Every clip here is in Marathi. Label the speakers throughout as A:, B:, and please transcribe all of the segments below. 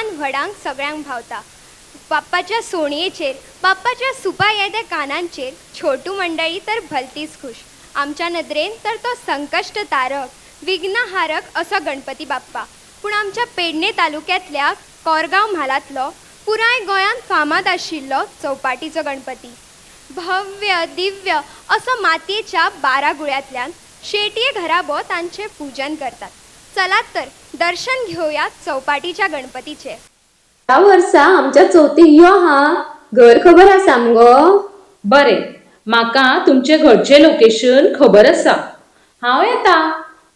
A: ल्हान व्हडांक सगळ्यांक भावता. बाप्पाच्या सोणयेचेर बाप्पाच्या सुपा येद्या कानांचेर छोटू मंडळी तर भलतीच खुश. आमच्या नदरेन तर तो संकश्ट तारक विघ्नहारक असो गणपती बाप्पा. पूण आमच्या पेडणे तालुक्यांतल्या कोरगांव म्हालांतलो पुराय गोंयांत फामाद आशिल्लो चौपाटीचो गणपती. भव्य दिव्य असो मातयेच्या बारा गुळ्यांतल्यान शेटये घराबो तांचें पूजन करतात. चलात तर दर्शन घेवयात चौपाटीच्या गणपतीचे.
B: ह्या वर्सा आमच्या चवथीक यो हा. घर खबर आसा मगो
C: बरें म्हाका तुमचे घरचे लोकेशन खबर आसा. हांव येता.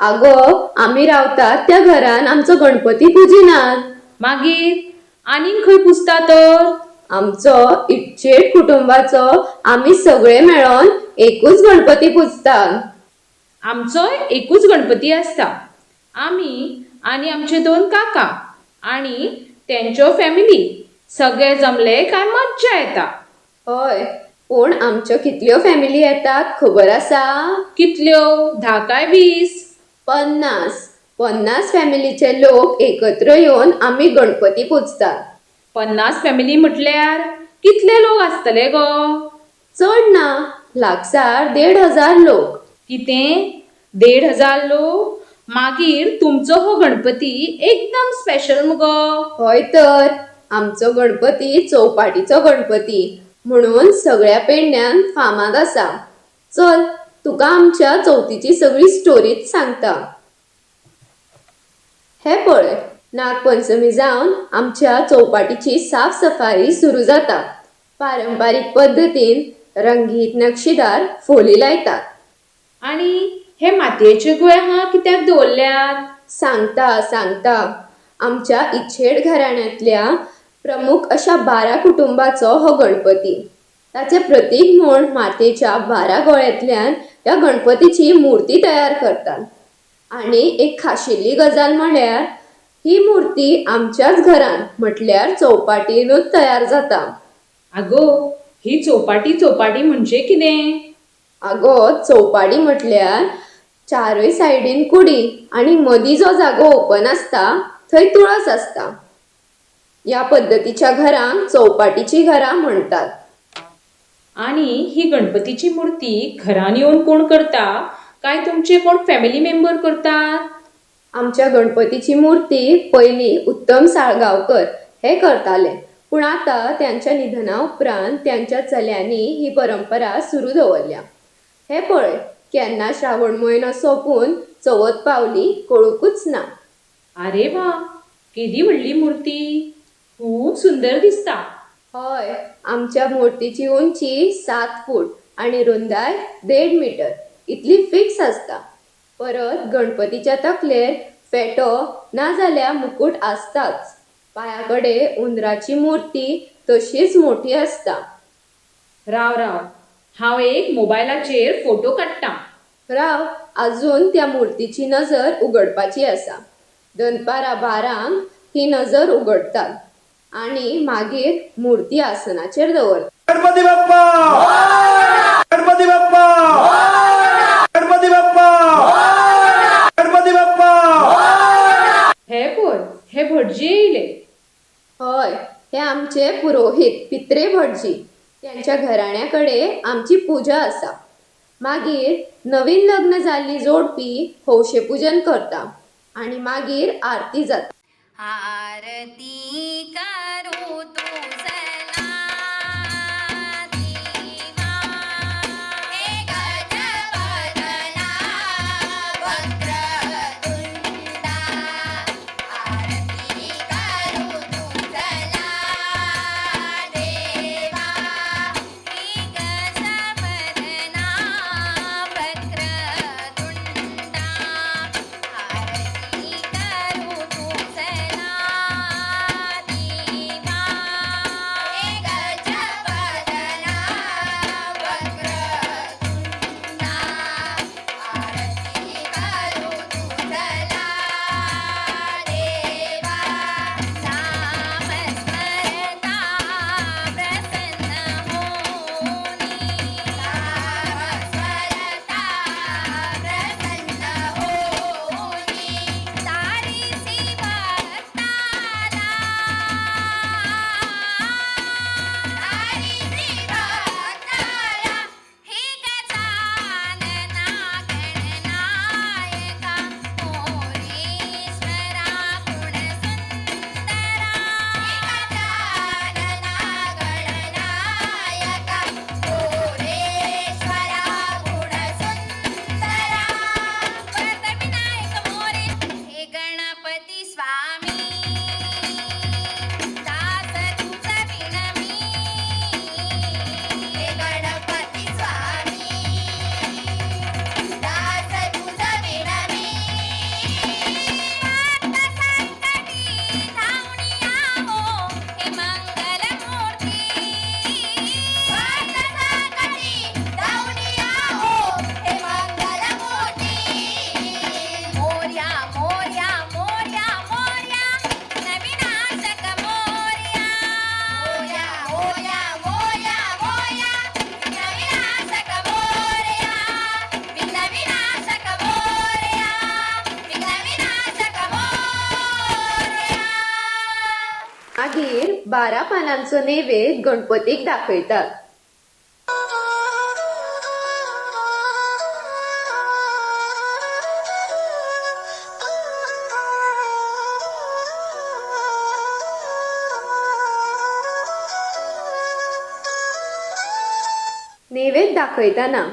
B: आगो आमी रावतात त्या घरान आमचो गणपती पुजिनात.
C: मागीर आनीक खंय पुजता तर?
B: आमचो इच्छेट कुटुंबाचो आमी सगळे मेळोन एकूच गणपती पुजतात
C: आमचोय एकूच गणपती आसता. आमी आनी आमचे दोन काका आनी तेंच्यो फॅमिली सगळे जमले काय मज्जा येता.
B: हय. पूण आमच्यो कितल्यो फॅमिली येतात खबर आसा?
C: कितल्यो? धा काय वीस?
B: पन्नास. पन्नास फॅमिलीचे लोक एकत्र येवन आमी गणपती पुजतात.
C: पन्नास फॅमिली म्हटल्यार कितले लोक आसतले गो?
B: चड ना. लागसार देड हजार लोक.
C: कितें? देड हजार लोक? मागीर तुमचो हो गणपती एकदम स्पेशल मुगो.
B: हय तर आमचो गणपती चौपाटीचो गणपती म्हणून सगळ्या पेडण्यान फामाद आसा. चल तुका आमच्या चवथीची सगळी स्टोरीच सांगता. हे पळय नागपंचमी जावन आमच्या चौपाटीची साफ सफाई सुरू जाता. पारंपारीक पद्दतीन रंगीत नक्षीदार फोली लायतात.
C: आनी हे मातयेचे गुळे हा कित्याक दवरल्यात
B: सांगता सांगता. आमच्या इच्छेड घराण्यांतल्या प्रमुख अशा बारा कुटुंबाचो हो गणपती. ताचे प्रतीक म्हूण मातयेच्या बारा गोळ्यांतल्यान ह्या गणपतीची मूर्ती तयार करतात. आनी एक खाशेली गजाल म्हळ्यार ही मूर्ती आमच्याच घरान म्हटल्यार चौपाटीनूच तयार जाता.
C: आगो ही चौपाटी चौपाटी म्हणजे कितें?
B: आगो चौपाडी म्हटल्यार चारय सायडीन कुडी आणि मदीं जो जागो ओपन आसता थंय तुळस आसता ह्या पद्दतीच्या घरांक चौपाटीची घरां म्हणटात
C: आणि ही गणपतीची मूर्ती घरान येवन कोण करता? काय तुमचे कोण फॅमिली मेंबर करतात?
B: आमच्या गणपतीची मूर्ती पयलीं उत्तम साळगांवकर हे करताले. पूण आतां त्यांच्या निधना उपरांत त्यांच्या चल्यांनी ही परंपरा सुरू दवरल्या हे पळय केन्ना श्रावण म्हयनो सोंपून चवथ पावली कळुकूच ना.
C: अरे वा केदी व्हडली मूर्ती. खूब सुंदर दिसता.
B: हय आमच्या मूर्तीची उंची सात फूट आणि रुंदाय देड मिटर. इतली फिक्स आसता परत गणपतीच्या तकलेर फेटो नाजाल्यार मुकुट आसताच पांया कडेन उंदराची मूर्ती तशीच मोठी आसता
C: राव राव हांव एक मोबायलाचेर फोटो काडटां.
B: राव आजून त्या मूर्तीची नजर उगडपाची आसा दनपारां बारांक ही नजर उगडतात आणि मागीर मूर्ती आसनाचेर दवरतात.
D: गणपती बाप्पा! गणपती बाप्पा! गणपती बाप्पा! गणपती बाप्पा!
C: हे पळय हे भटजी येयले.
B: हय हे आमचे पुरोहीत पित्रे भटजी. त्यांच्या घराण्याकडे आमची पूजा आसा मागीर नवीन लग्न जाल्ली जोडपी हौशे पूजन करता आणि मागीर आरती जाता.
E: आरती करू
B: तू बारा पानांचो नैवेद्य गणपतीक दाखयतात. नैवेद दाखयतना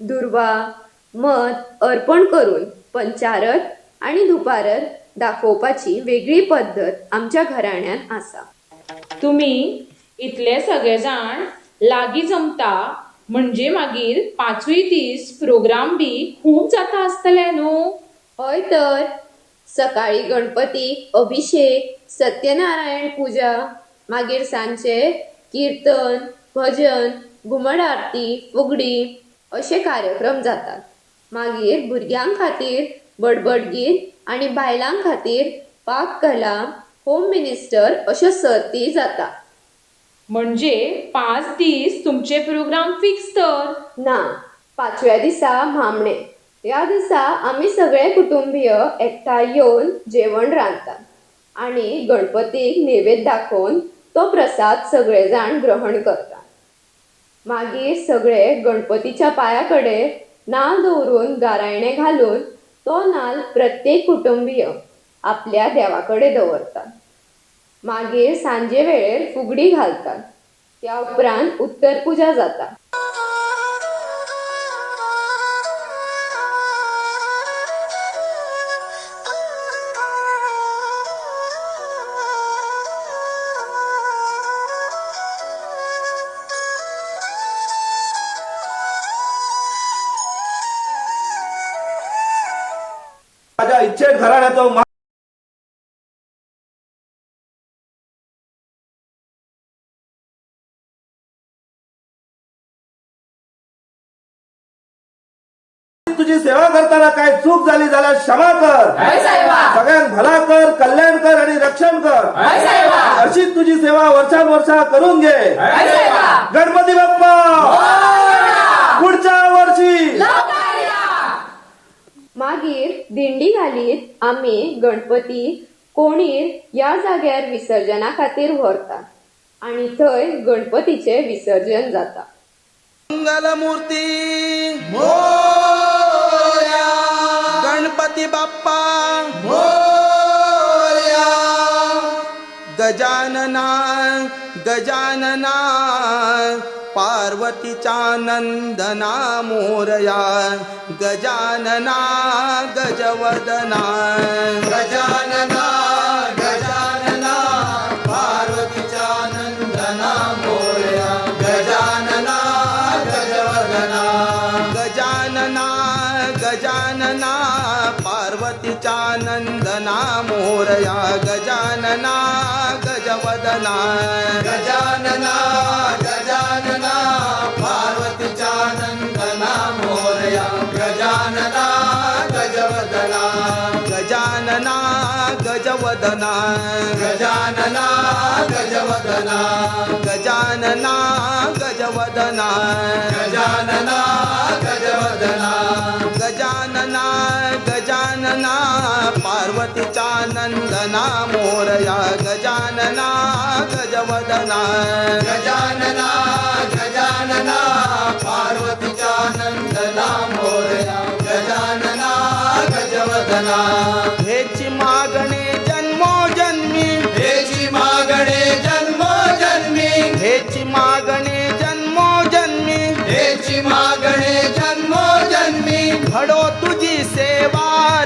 B: दुर्वा मध अर्पण करून पंचारत आणि दुपारत दाखोवपाची वेगळी पद्दत आमच्या घराण्यांत आसा.
C: तुम्ही इतले सगळे जाण लागीं जमता. म्हणजे मागीर पांचूय दीस प्रोग्राम बी खूब जाता आसतले न्हू
B: हय तर. सकाळी गणपतीक अभिषेक सत्यनारायण पुजा मागीर सांजचे कीर्तन भजन घुमट आरती फुगडी अशे कार्यक्रम जातात. मागीर भुरग्यां खातीर बडबड गीत आनी बायलां खातीर पाककला होम मिनिस्टर अश्यो सर्ती जाता
C: म्हणजे पांच दीस तुमचे प्रोग्राम फिक्स तर?
B: ना पाचव्या दिसा म्हामणे ह्या दिसा आमी सगळे कुटुंबीय एकठांय येवन जेवण रांदतात आनी गणपतीक नैवेद दाखोवन तो प्रसाद सगळे जाण ग्रहण करतात. मागीर सगळे गणपतीच्या पांया कडेन नाल दवरून गारायणे घालून तो नाल प्रत्येक कुटुंबीय आपल्या देवा कडेन दवरतात. मागीर सांजे वेळेर फुगडी घालतात. त्या उपरांत उत्तर पुजा जाता
D: माझ्या इच्छेत घराण्याचं चूक झाली झाल्यास क्षमा कर. सगळ्यांक भला कर कल्याण कर आणि रक्षण कर. अशीच तुझी सेवा वर्षान वर्षा करून घे. गणपती बाप्पा. पुढच्या वर्षी.
B: मागीर दिंडी घालीत आमी गणपती कोणीर ह्या जाग्यार विसर्जना खातीर व्हरतात आनी थंय गणपतीचे विसर्जन जाता.
F: मंगलमूर्ती गणपती बाप्पा. मोर्या. गजानना गजानना. पार्वतीचा नंदना मोरया. गजानना गजवदना. गजानना गजानना. पार्वतीचा नंदना मोरया. गजानना गजवदना. गजानना गजानना. मोरया गजानना गजवदना। गजानना गजानना पार्वतीचा नंदना मोरया। गजानना गजवदना। गजानना गजवदना। गजानना गजवदना। गजानना गजवदना। गजानना गजवदना। गजानना गजानना पार्वतीचा नंदना मोरया गजानना गजवदना। गजानना गजानना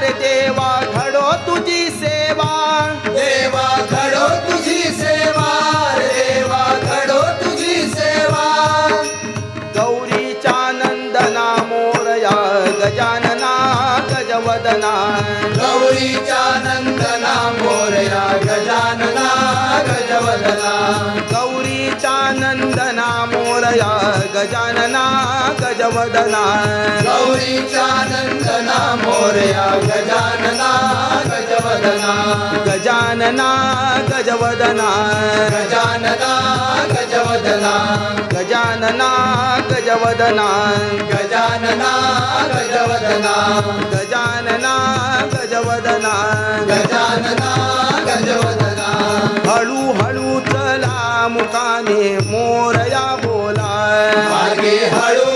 F: रे देवा घडो तुझी सेवा. देवा घडो तुझी सेवा. देवा घडो तुझी सेवा. गौरीचा नंदना मोरया गजानना गजवदना. गौरीचा नंदना मोरया गजानना गजवदना. गौरीचा नंदना मोरया गजानना गजवदना। गौरीचा नंदना मोरया गजानना गजवदना। गजानना गजवदना। गजानना गजवदना। गजानना गजवदना। गजानना गजवदना। गजानना मोरया बोला मागे हळू